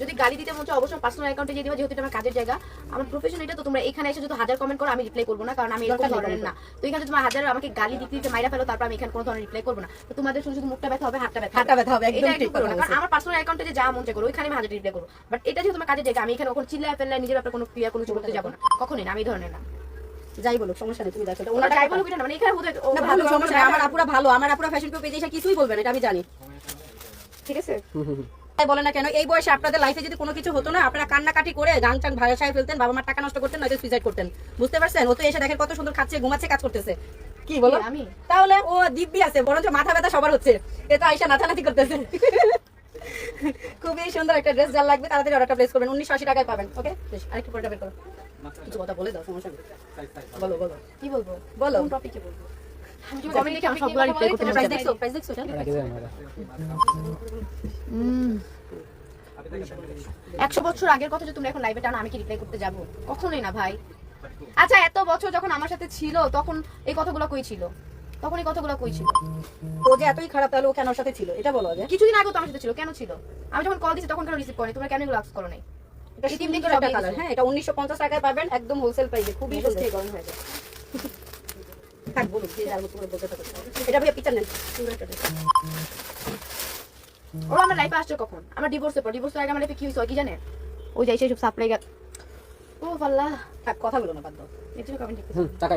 যদি গালি দিতে মনে চায় অবশ্যই পার্সোনাল অ্যাকাউন্টে দিয়ে দিবা যেহেতু এটা আমার কাজের জায়গা। আমার প্রফেশন এটা তো তোমরা এখানে এসে যদি হাজার কমেন্ট করো আমি রিপ্লাই করব না কারণ আমি এরকম ধরনের না। তো এখানে তোমার হাজার আমাকে গালি দিতে দিতে মাইরা ফেলো তারপর আমি এখানে কোনো ধরনের রিপ্লাই করব না। তো তোমাদের শুধু শুধু মুখটা ব্যথা হবে হাতটা ব্যথা হাতটা ব্যথা হবে, একদম এটা ঠিক করো না কারণ আমার পার্সোনাল অ্যাকাউন্টে যে যা মন চায় করো ওইখানে আমি হাজার রিপ্লাই করব। বাট এটা যেহেতু তোমার কাজের জায়গা আমি এখানে ওখানে চিল্লায় ফেললে নিজের ব্যাপারে কোনো ক্রিয়া কোনো কিছু করতে যাব না। কখনোই না আমি এই ধরনের না। যাই বলো সমস্যা নেই তুমি দেখো। ওনার যাই বলুক এটা না, মানে এখানে না ভালো সমস্যা আমার আপুরা ভালো আমার আপুরা ফ্যাশন পেজে এসে কিছুই বলবে না এটা আমি জানি। ঠিক আছে? বলে না কেন? এই বয়সে আপনাদের লাইফে যদি কোনো কিছু হতো না আপনারা কান্নাকাটি করে গান টান ভাষায় ফেলতেন বাবা মার টাকা নষ্ট করতেন নয়তো সুইসাইড করতেন। বুঝতে পারছেন? ও তো এসে দেখেন কত সুন্দর খাচ্ছে ঘুমাচ্ছে কাজ করতেছে। কি বলো? আমি? তাহলে ও দিব্যি আছে বরঞ্চ মাথা ব্যথা সবার হচ্ছে। এ তো আইসা নাচানাচি করতেছে। খুবই সুন্দর একটা ড্রেস যার লাগবে তাড়াতাড়ি অর্ডারটা প্লেস করবেন। উনিশশো আশি টাকায় পাবেন ওকে আরেকটু পরে বের করো। কিছু কথা বলে দাও সমস্যা নেই। বলো বলো। কি বলব? বলো। টপিকে বলব? কমেন্ট দেখে আমার সবগুলো রিপ্লাই করতে প্রাইস দেখছ প্রাইস দেখছ একশো বছর আগের কথা যদি তুমি এখন লাইভে টানো আমি কি রিপ্লাই করতে যাব? কখনোই না ভাই। আচ্ছা এত বছর যখন আমার সাথে ছিল তখন এই কথাগুলো কই ছিল? তখন এই কথাগুলো কই ছিল? ও যে এতই খারাপ তাহলে ও কেন সাথে ছিল? এটা বলো আগে। কিছুদিন আগেও তো আমার সাথে ছিল কেন ছিল? আমি যখন কল দিছি তখন কেন রিসিভ করেনি? তোমরা কেন এগুলো আক্স করো নাই? এটা এই তিন দিন সুন্দর একটা কালার হ্যাঁ এটা উনিশশো পঞ্চাশ টাকায় পাবেন একদম হোলসেল প্রাইসে খুবই থেকে গরম হয়ে যায় থাক বলুন যে যার মতো করে বলতে থাকুন এটা ভাইয়া পিকচার নেন। ওরা আমার লাইফে আসছে কখন? আমার ডিভোর্সের পর ডিভোর্সের আগে আমার কি হয়েছে? কি জানে? ওই যাই সেই সব সাপ্লাই গা ও আল্লাহ থাক কথা বলো না বাদ দাও। এর জন্য কমেন্ট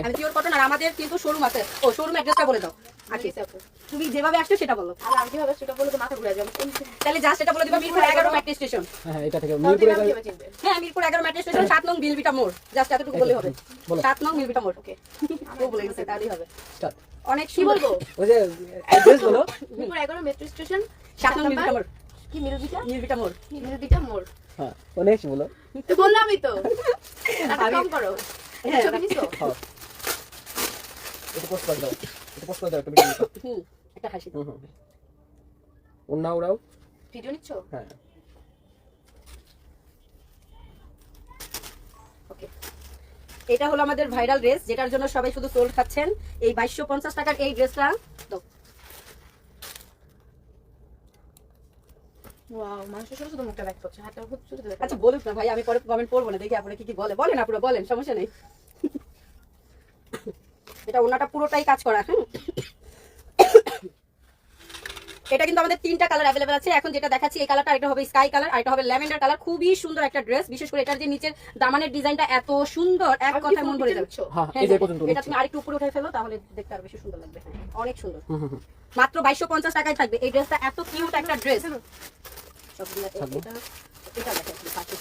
আমি পিওর কটন আর আমাদের কিন্তু শোরুম আছে ও শোরুম অ্যাড্রেসটা বলে দাও। আচ্ছা তুমি যেভাবে আসছো সেটা বলো। আর আমি যেভাবে সেটা বলে তো মাথা ঘুরে যাবে। তাহলে যা সেটা বলে দিবা মিরপুর মেট্রো স্টেশন হ্যাঁ এটা থেকে মিরপুর মিরপুরে কীভাবে চিনবে? হ্যাঁ মিরপুর এগারো মেট্রো স্টেশন সাত নং বিলবিটা মোড়। জাস্ট এতটুকু বলে হবে। বলো। সাত নং বিলবিটা মোড়। ওকে। ও বলে গেছে তাহলেই হবে। স্টার্ট অনেক কি বলব? ওই যে অ্যাড্রেস বলো। মিরপুর এগারো মেট্রো স্টেশন সাত নং বিলবিটা মোড়। কি মিরুদিটা বিলবিটা মোড় মিরুদিটা মোড় হ্যাঁ অনেক বলো? তো বললামই তো। টাকা কম করো। হ্যাঁ, ছবি নিছো? হ্যাঁ। এটা পোস্ট করে দাও। এটা পোস্ট করে দাও একটা ভিডিও হুম একটা হাসি হুম ওনা ওরাও ভিডিও নিচ্ছো? হ্যাঁ। ওকে এটা হলো আমাদের ভাইরাল ড্রেস যেটার জন্য সবাই শুধু সোল্ড খাচ্ছেন। এই বাইশশো পঞ্চাশ টাকার এই ড্রেসটা ওয়াও মানুষের মুখটা হাতটা ছোট আচ্ছা বলুক না ভাই আমি পরে কমেন্ট পড়ব না দেখি আপনারা কি কি বলে। বলেন আপনারা বলেন সমস্যা নেই। এটা ওনাটা পুরোটাই কাজ করা হ্যাঁ? এটা কিন্তু আমাদের তিনটা কালার অ্যাভেলেবল আছে। এখন যেটা দেখাচ্ছি এই কালারটা এটা হবে স্কাই কালার আর এটা হবে ল্যাভেন্ডার কালার খুবই সুন্দর একটা ড্রেস বিশেষ করে এটার যে নিচের দামানের ডিজাইনটা এত সুন্দর এক কথায় মন ভরে যাবে। দিচ্ছো? হ্যাঁ হ্যাঁ, এই যে পর্যন্ত এটা তুমি আরেকটু উপরে উঠে ফেলো তাহলে দেখতে আরও বেশি সুন্দর লাগবে। অনেক সুন্দর। হুম হুম হুম। মাত্র বাইশশো পঞ্চাশ টাকায় থাকবে। এই ড্রেসটা এত কিউট একটা ড্রেস সবগুলো থাকবে। এটা এটা দেখেন পাঁচশো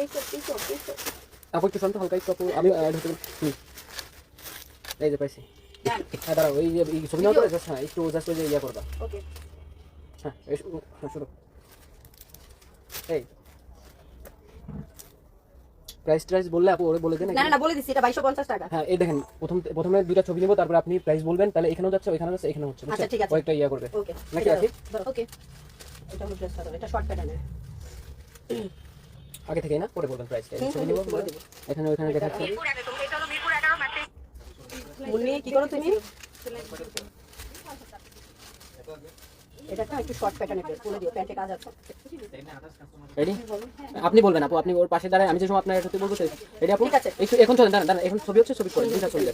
এইসব, এইসব, এইসব। আপু একটু শান্ত হালকা একটু আপু আমি অ্যাড হতে হুম। এই যে পাইছি। হ্যাঁ দাঁড়াও এই যে ছবি নাও তো হ্যাঁ একটু জাস্ট ওই যে ইয়ে করবা। ওকে হ্যাঁ হ্যাঁ শুরু। এই। প্রাইস ট্রাইস বললে আপু ওরে বলে দেন না না না বলে দিচ্ছি এটা বাইশশো পঞ্চাশ টাকা। হ্যাঁ এই দেখেন প্রথম প্রথমে দুইটা ছবি নিব তারপর আপনি প্রাইস বলবেন তাহলে এখানেও যাচ্ছে ওইখানেও যাচ্ছে এখানেও হচ্ছে আচ্ছা, ঠিক আছে। কয়েকটা ইয়া করবে। ওকে নাকি রাখি? ওকে। এটা হলো ড্রেসটা এটা শর্ট প্যাটার্নের আগে থেকেই না? পরে বলবেন প্রাইস হুম, ছবি নিব এখানে ওইখানে দেখাচ্ছে। মুন্নি কি করো তুমি এটা শর্ট প্যাটার্নের ড্রেস বলে দিও প্যান্টে কাজ আছে রেডি আপনি বলবেন আপু আপনি ওর পাশে দাঁড়ায় আমি যে সময় আপনার সাথে বলব এটা আপু ঠিক আছে। এখন চলেন দাঁড়ান দাঁড়ান এখন ছবি হচ্ছে ছবি করে দুইটা চলে।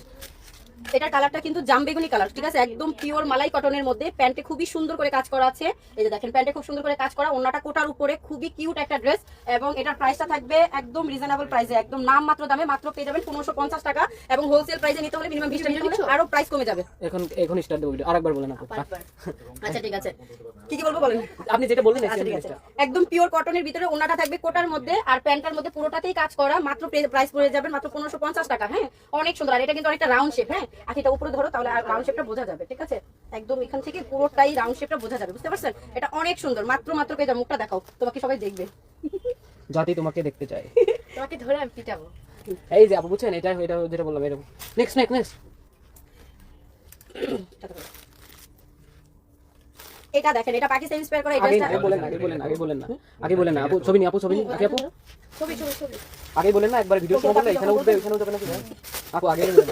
এটার কালারটা কিন্তু জাম বেগুনি কালার ঠিক আছে? একদম পিওর মালাই কটনের মধ্যে প্যান্টে খুবই সুন্দর করে কাজ করা আছে। এই যে দেখেন প্যান্টে খুব সুন্দর করে কাজ করা ওনাটা কোটার উপরে খুবই কিউট একটা ড্রেস এবং এটার প্রাইসটা থাকবে একদম রিজনেবল প্রাইসে একদম নাম মাত্র দামে মাত্র পেয়ে যাবেন পনেরোশো পঞ্চাশ টাকা এবং হোলসেল প্রাইসে নিতে হলে মিনিমাম বিশ টাকা আরও প্রাইস কমে যাবে। এখন এখন স্টার্ট দেবো আরেকবার বলেন আচ্ছা ঠিক আছে। কি কি বলব বলেন? আপনি যেটা বললেন আচ্ছা ঠিক আছে। একদম পিওর কটনের ভিতরে ওনাটা থাকবে কোটার মধ্যে আর প্যান্টার মধ্যে পুরোটাতেই কাজ করা মাত্র প্রাইস পড়ে যাবেন মাত্র পনেরোশো পঞ্চাশ টাকা হ্যাঁ? অনেক সুন্দর আর এটা কিন্তু অনেকটা রাউন্ড শেপ হ্যাঁ? আর এটা উপরে ধরো তাহলে রাউন্ড শেপটা বোঝা যাবে ঠিক আছে? একদম এখান থেকে পুরোটাই রাউন্ড শেপটা বোঝা যাবে বুঝতে পারছেন? এটা অনেক সুন্দর মাত্র মাত্র পেয়ে যাবে মুখটা দেখাও তোমাকে সবাই দেখবে। জাতি তোমাকে দেখতে চায়। তোমাকে ধরে আমি পিটাবো। এই যে আপু বুঝছেন? এটা এটা যেটা বললাম এরকম। নেক্সট নেক্সট নেক্সট এটা দেখেন এটা পাকিস্তান ইন্সপায়ার করা আগে বলেন আগে বলেন আগে বলেন না আগে বলেন না। আপু ছবি নি আপু ছবি নি আগে আপু। ছবি ছবি ছবি। আগে বলেন না একবার ভিডিও সময় বললে এখানে উঠবে না আপু আগে বলেন